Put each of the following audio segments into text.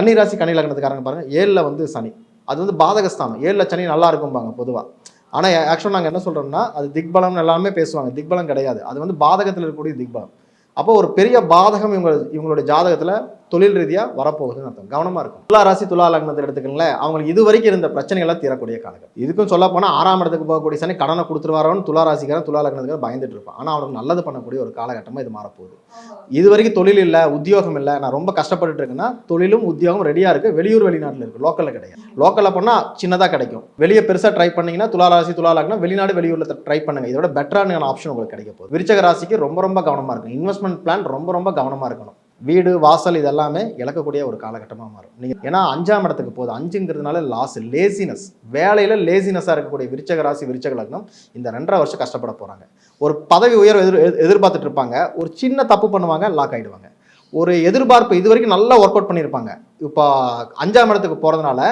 கன்னிராசி ராசி கன்னி லக்னத்துக்காரங்க பாருங்க ஏழில் வந்து சனி. அது வந்து பாதகஸ்தானம். ஏழில் சனி நல்லா இருக்கும்பாங்க பொதுவாக ஆனால் ஆக்சுவலாக நாங்கள் என்ன சொல்கிறோம்னா அது திக்பலம் எல்லாமே பேசுவாங்க. திக்பலம் கிடையாது. அது வந்து பாதகத்தில் இருக்கக்கூடிய திக்பலம். அப்போ ஒரு பெரிய பாதகம் இவங்க இவங்களுடைய ஜாதகத்தில் தொழில் ரீதியாக வரப்போகுதுன்னு அர்த்தம். கவனமாக இருக்கும் துலா ராசி துலா லக்னத்தை எடுத்துக்கங்களேன். அவங்களுக்கு இது வரைக்கும் இருந்த பிரச்சனைகள்லாம் தீரக்கூடிய காலங்கள். இதுக்கும் சொல்ல போனால் ஆறாம் இடத்துக்கு போகக்கூடிய சனி கடனை கொடுத்துருவாரோன்னு துலா ராசிக்காரன் துலா லக்னத்துக்கு பயந்துட்டு இருப்பான் ஆனால் அவனுக்கு நல்லது பண்ணக்கூடிய ஒரு காலகட்டமாக இது மாறப்போகுது. இது வரைக்கும் தொழில் இல்லை உத்தியோகம் இல்லை நான் ரொம்ப கஷ்டப்பட்டு இருக்கேன்னா தொழிலும் உத்தியோகம் ரெடியாக இருக்குது வெளியூர் வெளிநாட்டில் இருக்கு. லோக்கலில் கிடையாது. லோக்கலில் போனால் சின்னதாக கிடைக்கும். வெளியே பெருசாக ட்ரை பண்ணிங்கன்னா துலா ராசி துலா லக்னம் வெளிநாடு வெளியூரில் ட்ரை பண்ணுங்க. இதோட பெட்டரான ஆப்ஷன் உங்களுக்கு கிடைக்க போகுது. விருச்சக ராசிக்கு ரொம்ப ரொம்ப கவனமாக இருக்கும் இன்வெஸ்ட்மெண்ட் பிளான் ரொம்ப ரொம்ப கவனமாக இருக்கணும். வீடு வாசல் இதெல்லாமே இழக்கக்கூடிய ஒரு காலகட்டமாக மாறும். நீங்கள் ஏன்னா அஞ்சாம் இடத்துக்கு போகுது. அஞ்சுங்கிறதுனால லாஸ் லேசினஸ் வேலையில் லேசினஸாக இருக்கக்கூடிய விருச்சக ராசி விருச்சக லக்னம் இந்த ரெண்டரை வருஷம் கஷ்டப்பட போகிறாங்க ஒரு பதவி உயர்வு எதிர் எதிர்பார்த்துட்டு இருப்பாங்க. ஒரு சின்ன தப்பு பண்ணுவாங்க லாக் ஆகிடுவாங்க ஒரு எதிர்பார்ப்பு இது வரைக்கும் நல்லா ஒர்க் அவுட் பண்ணியிருப்பாங்க. இப்போ அஞ்சாம் இடத்துக்கு போகிறதுனால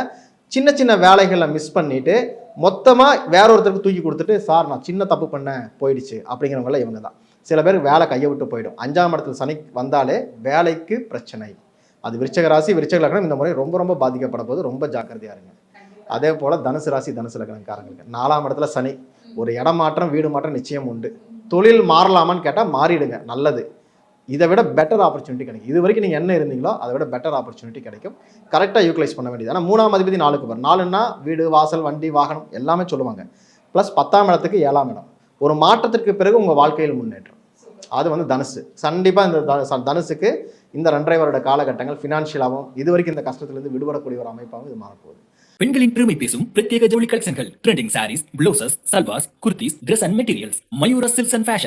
சின்ன சின்ன வேலைகளை மிஸ் பண்ணிவிட்டு மொத்தமாக வேற ஒருத்தருக்கு தூக்கி கொடுத்துட்டு சார் நான் சின்ன தப்பு பண்ணேன் போயிடுச்சு. அப்படிங்கிறவங்கள இவங்க தான். சில பேர் வேலை கையை விட்டு போயிடும். அஞ்சாம் இடத்துல சனி வந்தாலே வேலைக்கு பிரச்சனை. அது விருச்சக ராசி விருச்சக லக்னம் இந்த முறை ரொம்ப ரொம்ப பாதிக்கப்பட போது ரொம்ப ஜாக்கிரதையா இருங்க. அதே போல தனுசு ராசி தனுசு லக்னக்காரங்களுக்கு. நாலாம் இடத்துல சனி. ஒரு இடம் மாற்றம் வீடு மாற்றம் நிச்சயம் உண்டு. தொழில் மாறலாமான்னு கேட்டால் மாறிடுங்க. நல்லது. இதை விட பெட்டர் ஆப்பர்ச்சுனிட்டி கிடைக்கும். இது வரைக்கும் நீங்கள் என்ன இருந்தீங்களோ அதை விட பெட்டர் ஆப்பர்ச்சுனிட்டி கிடைக்கும். கரெக்டாக யூட்டிலைஸ் பண்ண வேண்டியது. ஆனால் மூணாம் அதிபதி நாலுக்கு வரும் நாலுன்னா வீடு வாசல் வண்டி வாகனம் எல்லாமே சொல்லுவாங்க. ப்ளஸ் பத்தாம் இடத்துக்கு ஏழாம் இடம். ஒரு மாற்றத்திற்கு பிறகு உங்கள் வாழ்க்கையில் முன்னேற்றம். அது வந்து தனுசு. கண்டிப்பாக இந்த தனுசுக்கு இந்த ரெண்டரை வருட காலகட்டங்கள் ஃபினான்ஷியலாகவும் இது வரைக்கும் இந்த கஷ்டத்திலிருந்து விடுபடக்கூடிய ஒரு அமைப்பாகவும் இது மாறப்போகுது. பெண்களின் பெருமை பேசும் பிரத்யேக ஜவுளி கலெக்ஷன்கள் trending sarees blouses salwars kurtis Dress and materials Mayura silks and fashion